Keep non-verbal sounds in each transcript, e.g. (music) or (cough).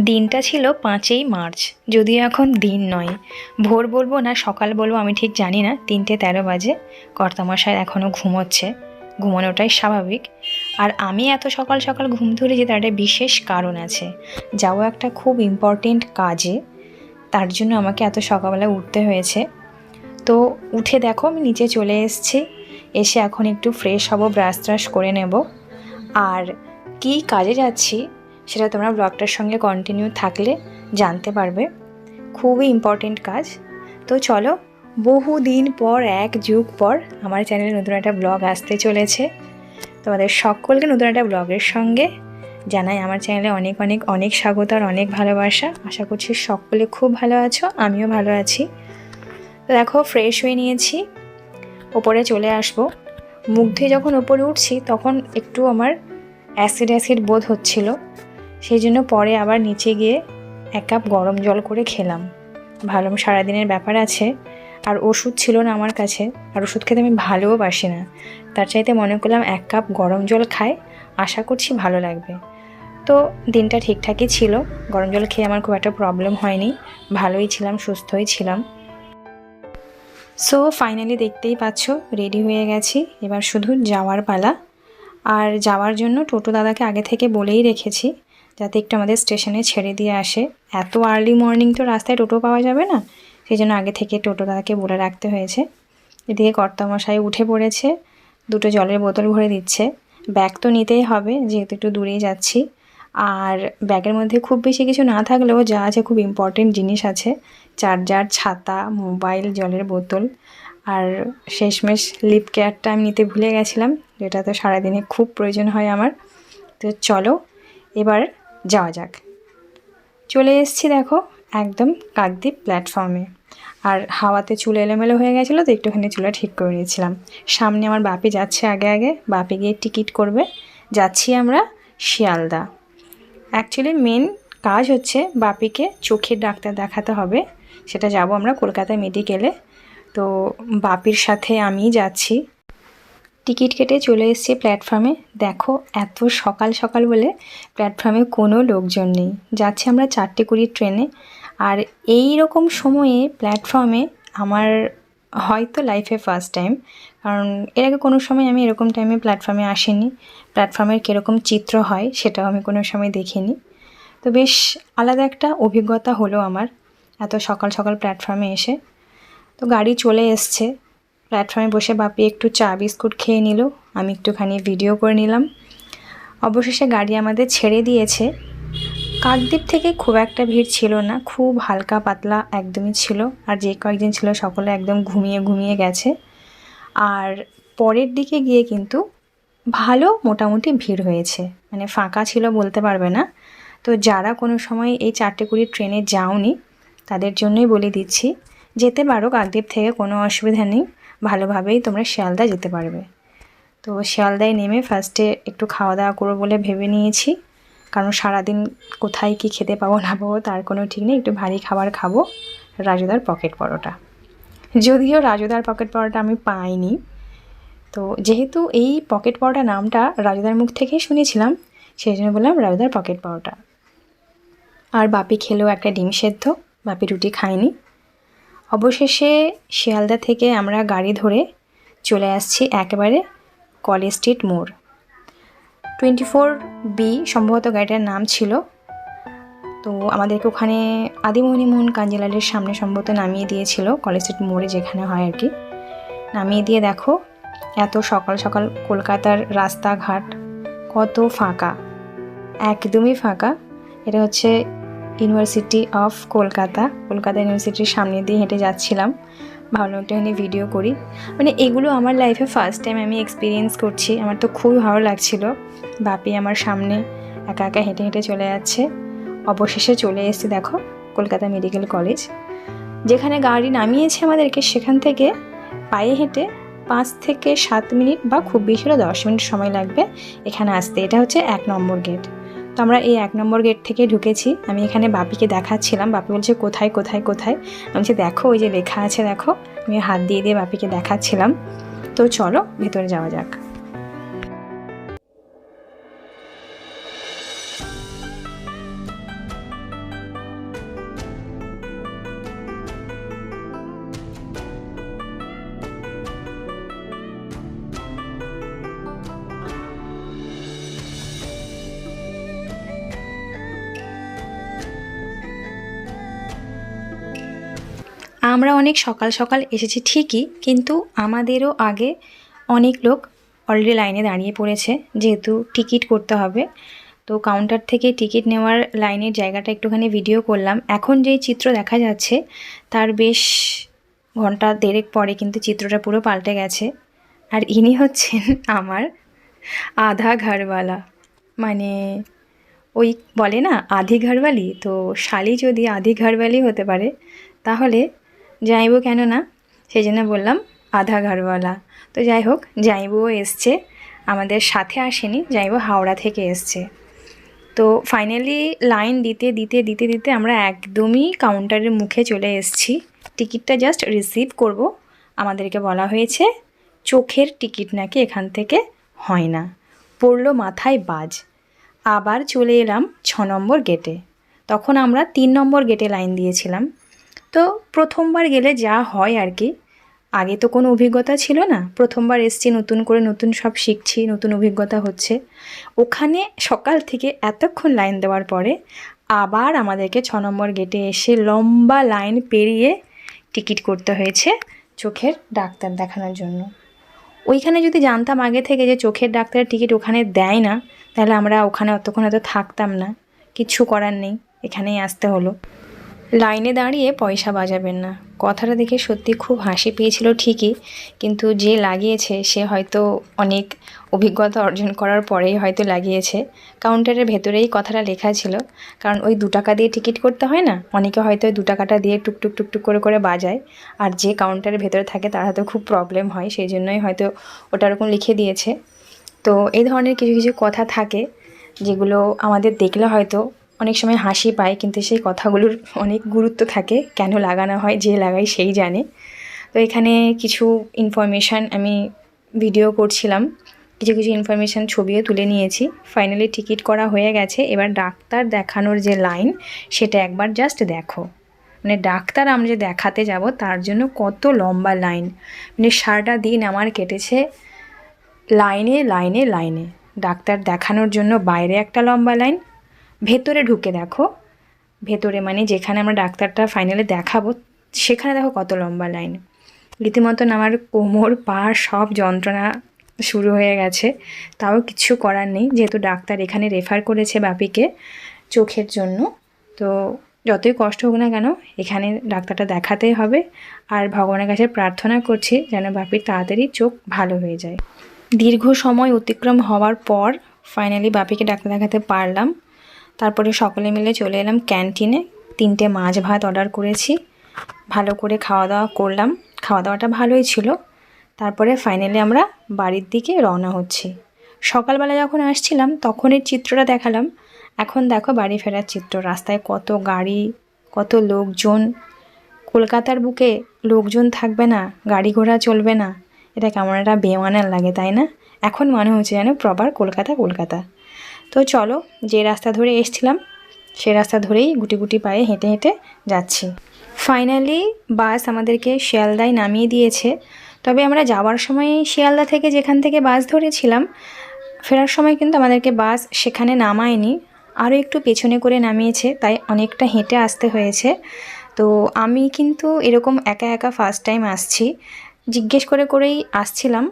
দিনটা ছিল পাঁচই মার্চ, যদিও এখন দিন নয়। ভোর বলব না, সকাল বলব, আমি ঠিক জানি না, তিনটে তেরো বাজে কর্তামশায় এখনও ঘুমোচ্ছে, ঘুমানোটাই স্বাভাবিক। আর আমি এত সকাল সকাল ঘুম ধরেছি, তার একটা বিশেষ কারণ আছে। যাও একটা খুব ইম্পর্টেন্ট কাজে, তার জন্য আমাকে এত সকালবেলা উঠতে হয়েছে। তো উঠে দেখো, আমি নিচে চলে এসেছি, এসে এখন একটু ফ্রেশ হব ব্রাশ ট্রাশ করে নেব। আর কী কাজে যাচ্ছি সেটা তোমরা ব্লগটার সঙ্গে কন্টিনিউ থাকলে জানতে পারবে। খুবই ইম্পর্টেন্ট কাজ। তো চলো বহু দিন পর, এক যুগ পর আমার চ্যানেলে নতুন একটা ব্লগ আসতে চলেছে। তোমাদের সকলকে নতুন একটা ব্লগের সঙ্গে জানাই। আমার চ্যানেলে অনেক অনেক অনেক স্বাগত আর অনেক ভালোবাসা। আশা করছি সকলে খুব ভালো আছো, আমিও ভালো আছি। তো দেখো ফ্রেশ হয়ে নিয়েছি। ওপরে চলে আসব। মুখ ধুয়ে যখন ওপরে উঠছি, তখন একটু আমার অ্যাসিড অ্যাসিড বোধ হচ্ছিল। সেই জন্য পরে আবার নিচে গিয়ে এক কাপ গরম জল করে খেলাম। ভালো সারাদিনের ব্যাপার আছে, আর ওষুধ ছিল না আমার কাছে, আর ওষুধ খেতে আমি ভালোও বাসি না। তার চাইতে মনে করলাম এক কাপ গরম জল খাই, আশা করছি ভালো লাগবে। তো দিনটা ঠিকঠাকই ছিল, গরম জল খেয়ে আমার খুব একটা প্রবলেম হয়নি, ভালোই ছিলাম, সুস্থই ছিলাম। সো ফাইনালি দেখতেই পাচ্ছ রেডি হয়ে গেছি, এবার শুধু যাওয়ার পালা। আর যাওয়ার জন্য টোটো দাদাকে আগে থেকে বলেই রেখেছি যাতে একটু আমাদের স্টেশনে ছেড়ে দিয়ে আসে। এত আর্লি মর্নিং তো রাস্তায় টোটো পাওয়া যাবে না। সেই জন্য আগে থেকে টোটো দাদাকে বলে রাখতে হয়েছে। এদিকে কর্তামশাই উঠে পড়েছে, দুটো জলের বোতল ভরে দিচ্ছে। ব্যাগ তো নিতেই হবে, যেহেতু একটু দূরেই যাচ্ছি। আর ব্যাগের মধ্যে খুব বেশি কিছু না থাকলেও যা আছে খুব ইম্পর্টেন্ট জিনিস আছে। চার্জার ছাতা মোবাইল জলের বোতল। আর শেষমেশ লিপ কেয়ারটা আমি নিতে ভুলে গেছিলাম, যেটা তো সারাদিনে খুব প্রয়োজন হয় আমার। তো চলো, এবার যাওয়া যাক। চলে এসেছি দেখো একদম কাকদ্বীপ প্ল্যাটফর্মে আর হাওয়াতে চুল এলোমেলো হয়ে গেছিল, তো একটুখানি চুলা ঠিক করে নিয়েছিলাম। সামনে আমার বাপি যাচ্ছে আগে আগে, বাপি গিয়ে টিকিট করবে। যাচ্ছি আমরা শিয়ালদা। অ্যাকচুয়ালি মেন কাজ হচ্ছে বাপিকে চোখের ডাক্তার দেখাতে হবে। সেটা যাব আমরা কলকাতা মেডিকেলে তো বাপির সাথে আমি যাচ্ছি। টিকিট কেটে চলে এসেছি প্ল্যাটফর্মে। দেখো, এত সকাল সকাল বলে প্ল্যাটফর্মে কোনো লোকজন নেই। যাচ্ছি আমরা চারটে কুড়ির ট্রেনে। আর এই রকম সময়ে প্ল্যাটফর্মে আমার হয়তো লাইফে ফার্স্ট টাইম কারণ এর আগে কোনো সময় আমি এরকম টাইমে প্ল্যাটফর্মে আসিনি। প্ল্যাটফর্মের কীরকম চিত্র হয় সেটাও আমি কোনো সময় দেখিনি। তো বেশ আলাদা একটা অভিজ্ঞতা হলো আমার, এত সকাল সকাল প্ল্যাটফর্মে এসে। তো গাড়ি চলে এসছে। প্ল্যাটফর্মে বসে বাপি একটু চা, বিস্কুট খেয়ে নিল। আমি একটুখানি ভিডিও করে নিলাম। অবশেষে গাড়ি আমাদের ছেড়ে দিয়েছে। কাকদ্বীপ থেকে খুব একটা ভিড় ছিল না, খুব হালকা পাতলা একদমই ছিল। আর যে কয়েকদিন ছিল সকলে একদম ঘুমিয়ে ঘুমিয়ে গেছে। আর পরের দিকে গিয়ে কিন্তু ভালো মোটামুটি ভিড় হয়েছে। মানে ফাঁকা ছিল বলতে পারবে না। তো যারা কোনো সময় এই চারটে কুড়ি ট্রেনে যাওনি, তাদের জন্যই বলে দিচ্ছি, যেতে পারো কাকদ্বীপ থেকে, কোনো অসুবিধা নেই। ভালোভাবেই তোমরা শিয়ালদা যেতে পারবে। তো শিয়ালদায় নেমে ফার্স্টে একটু খাওয়া দাওয়া করব বলে ভেবে নিয়েছি। কারণ সারাদিন কোথায় কি খেতে পাবো, না পাবো, তার কোনো ঠিক নেই। একটু ভারী খাবার খাব, রাজুদার পকেট পরোটা। যদিও রাজুদার পকেট পরোটা আমি পাইনি। তো যেহেতু এই পকেট পরোটা নামটা রাজুদার মুখ থেকেই শুনেছিলাম, সেই জন্য বললাম রাজুদার পকেট পরোটা। আর বাপি খেলেও একটা ডিম সেদ্ধ, বাপি রুটি খায়নি। অবশেষে শিয়ালদা থেকে আমরা গাড়ি ধরে চলে আসছি একেবারে কলেজ স্ট্রিট মোড়। টোয়েন্টি ফোর বি সম্ভবত গাড়িটার নাম ছিল। তো আমাদেরকে ওখানে আদিমোহিনী মোহন কাঞ্জিলালের সামনে সম্ভবত নামিয়ে দিয়েছিল কলেজ স্ট্রিট মোড়ে যেখানে হয় আর কি। নামিয়ে দিয়ে দেখো, এত সকাল সকাল কলকাতার রাস্তাঘাট কত ফাঁকা, একদমই ফাঁকা। এটা হচ্ছে ইউনিভার্সিটি অফ কলকাতা কলকাতা ইউনিভার্সিটির সামনে দিয়ে হেঁটে যাচ্ছিলাম। ভাবলাম একটুখানি ভিডিও করি। মানে এগুলো আমার লাইফে ফার্স্ট টাইম আমি এক্সপিরিয়েন্স করছি। আমার তো খুবই ভালো লাগছিল। বাপি আমার সামনে একা একা হেঁটে হেঁটে চলে যাচ্ছে। অবশেষে চলে এসেছি, দেখো কলকাতা মেডিকেল কলেজ যেখানে গাড়ি নামিয়েছে আমাদেরকে। সেখান থেকে পায়ে হেঁটে পাঁচ থেকে সাত মিনিট বা খুব বেশি হলে দশ মিনিট সময় লাগবে। এখানে আসতে। এটা হচ্ছে এক নম্বর গেট তো আমরা এই এক নম্বর গেট থেকে ঢুকেছি। আমি এখানে বাপিকে দেখাচ্ছিলাম। বাপি বলছে, কোথায় কোথায় কোথায়? আমি বলছি, দেখো, ওই যে লেখা আছে, দেখো। আমি হাত দিয়ে দিয়ে বাপিকে দেখাচ্ছিলাম। তো চলো, ভেতরে যাওয়া যাক। আমরা অনেক সকাল সকাল এসেছি ঠিকই, কিন্তু আমাদেরও আগে অনেক লোক অলরেডি লাইনে দাঁড়িয়ে পড়েছে, যেহেতু টিকিট করতে হবে। তো কাউন্টার থেকে টিকিট নেওয়ার লাইনের জায়গাটা একটুখানি ভিডিও করলাম। এখন যেই চিত্র দেখা যাচ্ছে, তার বেশ ঘণ্টা দেড়েক পরে কিন্তু চিত্রটা পুরো পাল্টে গেছে। আর ইনি হচ্ছেন (laughs) আমার আধা ঘরওয়ালা। মানে ওই বলে না, আধি ঘরওয়ালি? তো শালি যদি আধি ঘরওয়ালি হতে পারে, তাহলে যাইবো কেন না সেই জন্য বললাম, আধা ঘরওয়ালা। তো যাই হোক যাইবও এসছে। আমাদের সাথে আসেনি, যাইবো হাওড়া থেকে এসছে। তো ফাইনালি লাইন দিতে দিতে দিতে দিতে আমরা একদমই কাউন্টারের মুখে চলে এসেছি। টিকিটটা জাস্ট রিসিভ করব। আমাদেরকে বলা হয়েছে, চোখের টিকিট নাকি এখান থেকে হয় না। পড়ল মাথায় বাজ। আবার চলে এলাম ছ নম্বর গেটে তখন আমরা তিন নম্বর গেটে লাইন দিয়েছিলাম। তো প্রথমবার গেলে যা হয় আর কি। আগে তো কোনো অভিজ্ঞতা ছিল না। প্রথমবার এসছি, নতুন করে নতুন সব শিখছি, নতুন অভিজ্ঞতা হচ্ছে। ওখানে সকাল থেকে এতক্ষণ লাইন দেওয়ার পরে আবার আমাদেরকে ছ নম্বর গেটে এসে লম্বা লাইন পেরিয়ে টিকিট করতে হয়েছে চোখের ডাক্তার দেখানোর জন্য। ওইখানে যদি জানতাম আগে থেকে যে চোখের ডাক্তারের টিকিট ওখানে দেয় না, তাহলে আমরা ওখানে অতক্ষণ হয়তো থাকতাম না। কিচ্ছু করার নেই, এখানেই আসতে হলো। লাইনে দাঁড়িয়ে পয়সা বাজাবেন না। কথাটা দেখে সত্যি খুব হাসি পেয়েছিল ঠিকই, কিন্তু যে লাগিয়েছে সে হয়তো অনেক অভিজ্ঞতা অর্জন করার পরেই হয়তো লাগিয়েছে। কাউন্টারের ভেতরেই কথাটা লেখা ছিল, কারণ ওই দু টাকা দিয়ে টিকিট করতে হয় না? অনেকে হয়তো ওই দু টাকাটা দিয়ে টুকটুক টুকটুক করে করে বাজায়, আর যে কাউন্টারের ভেতরে থাকে তার হয়তো খুব প্রবলেম হয়, সেই জন্যই হয়তো ওটা ওরকম লিখে দিয়েছে। তো এই ধরনের কিছু কিছু কথা থাকে, যেগুলো আমাদের দেখলে হয়তো অনেক সময় হাসি পায়, কিন্তু সেই কথাগুলোর অনেক গুরুত্ব থাকে, কেন লাগানো হয়, যে লাগাই সেই জানে। তো এখানে কিছু ইনফরমেশান আমি ভিডিও করছিলাম, কিছু কিছু ইনফরমেশান ছবিও তুলে নিয়েছি। ফাইনালি টিকিট করা হয়ে গেছে, এবার ডাক্তার দেখানোর যে লাইন সেটা একবার জাস্ট দেখো। মানে ডাক্তার আমরা যে দেখাতে যাব, তার জন্য কত লম্বা লাইন মানে সারাটা দিন আমার কেটেছে লাইনে লাইনে লাইনে ডাক্তার দেখানোর জন্য বাইরে একটা লম্বা লাইন ভেতরে ঢুকে দেখো। ভেতরে মানে যেখানে আমরা ডাক্তারটা ফাইনালে দেখাবো, সেখানে দেখো কত লম্বা লাইন রীতিমতন আমার কোমর, পা সব যন্ত্রণা শুরু হয়ে গেছে। তাও কিছু করার নেই, যেহেতু ডাক্তার এখানে রেফার করেছে বাপিকে চোখের জন্য। তো যতই কষ্ট হোক না কেন, এখানে ডাক্তারটা দেখাতেই হবে। আর ভগবানের কাছে প্রার্থনা করছি যেন বাপির তাড়াতাড়ি চোখ ভালো হয়ে যায়। দীর্ঘ সময় অতিক্রম হওয়ার পর ফাইনালি বাপিকে ডাক্তার দেখাতে পারলাম। তারপরে সকলে মিলে চলে এলাম ক্যান্টিনে। তিনটে মাছ ভাত অর্ডার করেছি। ভালো করে খাওয়া দাওয়া করলাম। খাওয়া দাওয়াটা ভালোই ছিল। তারপরে ফাইনালি আমরা বাড়ির দিকে রওনা হচ্ছি। সকালবেলা যখন আসছিলাম, তখনের চিত্রটা দেখালাম। এখন দেখো বাড়ি ফেরার চিত্র। রাস্তায় কত গাড়ি, কত লোকজন। কলকাতার বুকে লোকজন থাকবে না, গাড়ি ঘোড়া চলবে না। এটা কেমন একটা বেমানার লাগে, তাই না? এখন মনে হচ্ছে যেন প্রপার কলকাতা কলকাতা। তো চলো, যে রাস্তা ধরে এসছিলাম, সে রাস্তা ধরেই গুটি গুটি পায়ে হেঁটে হেঁটে যাচ্ছি। ফাইনালি বাস আমাদেরকে শিয়ালদায় নামিয়ে দিয়েছে। তবে আমরা যাওয়ার সময় শিয়ালদা থেকে যেখান থেকে বাস ধরেছিলাম, ফেরার সময় কিন্তু আমাদেরকে বাস সেখানে নামায়নি। আরও একটু পেছনে করে নামিয়েছে, তাই অনেকটা হেঁটে আসতে হয়েছে। তো আমি কিন্তু এরকম একা একা ফার্স্ট টাইম আসছি। জিজ্ঞেস করে করেই আসছিলাম,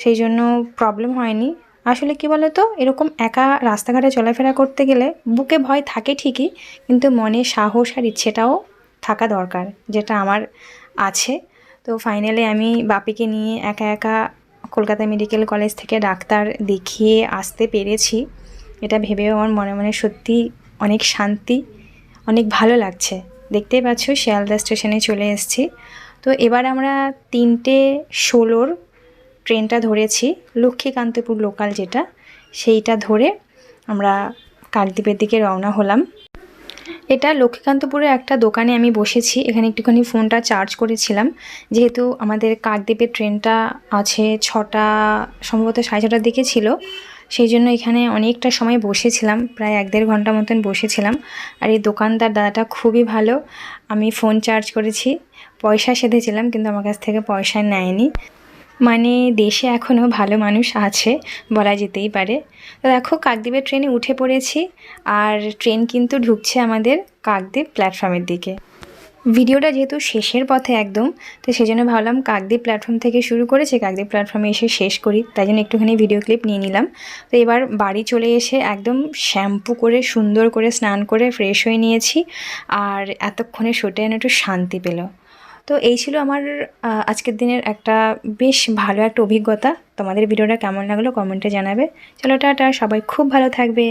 সেই জন্য প্রবলেম হয়নি। আসলে কি বলো তো এরকম একা রাস্তাঘাটে চলাফেরা করতে গেলে বুকে ভয় থাকে ঠিকই, কিন্তু মনে সাহস আর ইচ্ছেটাও থাকা দরকার, যেটা আমার আছে। তো ফাইনালি আমি বাপিকে নিয়ে একা একা কলকাতা মেডিকেল কলেজ থেকে ডাক্তার দেখিয়ে আসতে পেরেছি। এটা ভেবেও আমার মনে মনে সত্যি অনেক শান্তি, অনেক ভালো লাগছে। দেখতেই পাচ্ছ শিয়ালদা স্টেশনে চলে এসেছি। তো এবার আমরা তিনটে ষোলোর ট্রেনটা ধরেছি, লক্ষ্মীকান্তপুর লোকাল যেটা, সেইটা ধরে আমরা কাকদ্বীপের দিকে রওনা হলাম। এটা লক্ষ্মীকান্তপুরে একটা দোকানে আমি বসেছি, এখানে একটুখানি ফোনটা চার্জ করেছিলাম। যেহেতু আমাদের কাকদ্বীপের ট্রেনটা আছে ছটা, সম্ভবত সাড়ে ছটার দিকে ছিল, সেই জন্য এখানে অনেকটা সময় বসেছিলাম, প্রায় এক দেড় ঘণ্টা মতন বসেছিলাম। আর এই দোকানদার দাদাটা খুবই ভালো, আমি ফোন চার্জ করেছি, পয়সা সেধেছিলাম, কিন্তু আমার কাছ থেকে পয়সা নেয়নি। মানে দেশে এখনও ভালো মানুষ আছে বলা যেতেই পারে। তো দেখো, কাকদ্বীপের ট্রেনে উঠে পড়েছি আর ট্রেন কিন্তু ঢুকছে আমাদের কাকদ্বীপ প্ল্যাটফর্মের দিকে। ভিডিওটা যেহেতু শেষের পথে একদম, তো সেই জন্য ভাবলাম কাকদ্বীপ প্ল্যাটফর্ম থেকে শুরু করেছে কাকদ্বীপ প্ল্যাটফর্মে এসে শেষ করি, তাই জন্য একটুখানি ভিডিও ক্লিপ নিয়ে নিলাম। তো এবার বাড়ি চলে এসে একদম শ্যাম্পু করে, সুন্দর করে স্নান করে ফ্রেশ হয়ে নিয়েছি আর এতক্ষণে শুটে এনে একটু শান্তি পেল। তো এই ছিল আমার আজকের দিনের একটা বেশ ভালো একটা অভিজ্ঞতা। তোমাদের ভিডিওটা কেমন লাগল কমেন্টে জানাবে। চলো, টাটা, সবাই খুব ভালো থাকবে।